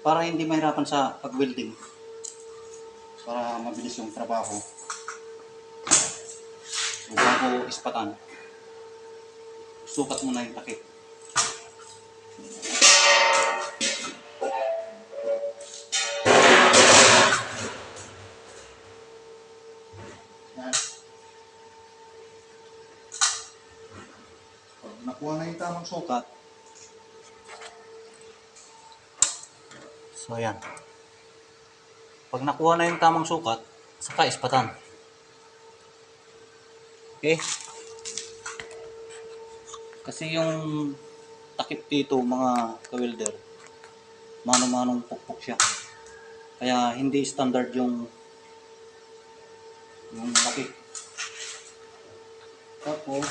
para hindi mahirapan sa pag-welding. Para mabilis yung trabaho. So, bago ispatan, sukat muna yung takip. Nakuha na yung tamang sukat, so ayan. Pag nakuha na yung tamang sukat, saka ispatan. Okay? Kasi yung takip dito mga kawilder, mano-manong pukpok siya. Kaya hindi standard yung yung takip. Tapos,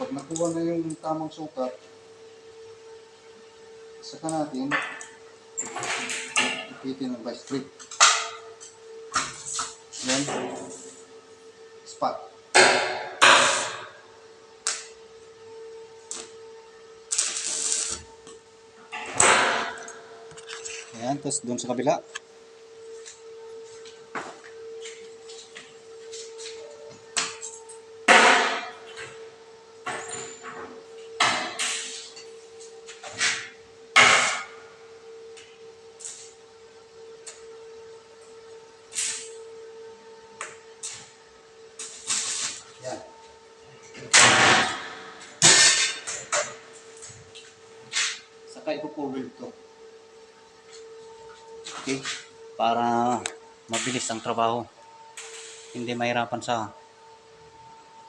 pag nakuha na yung tamang sukat, saka natin ipitin ng by strip. Then, spot. Ayan, tapos doon sa kabila. Yan. Saka ipo-cover ito. Okay? Para mabilis ang trabaho. Hindi mahirapan sa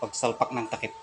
pagsalpak ng takip.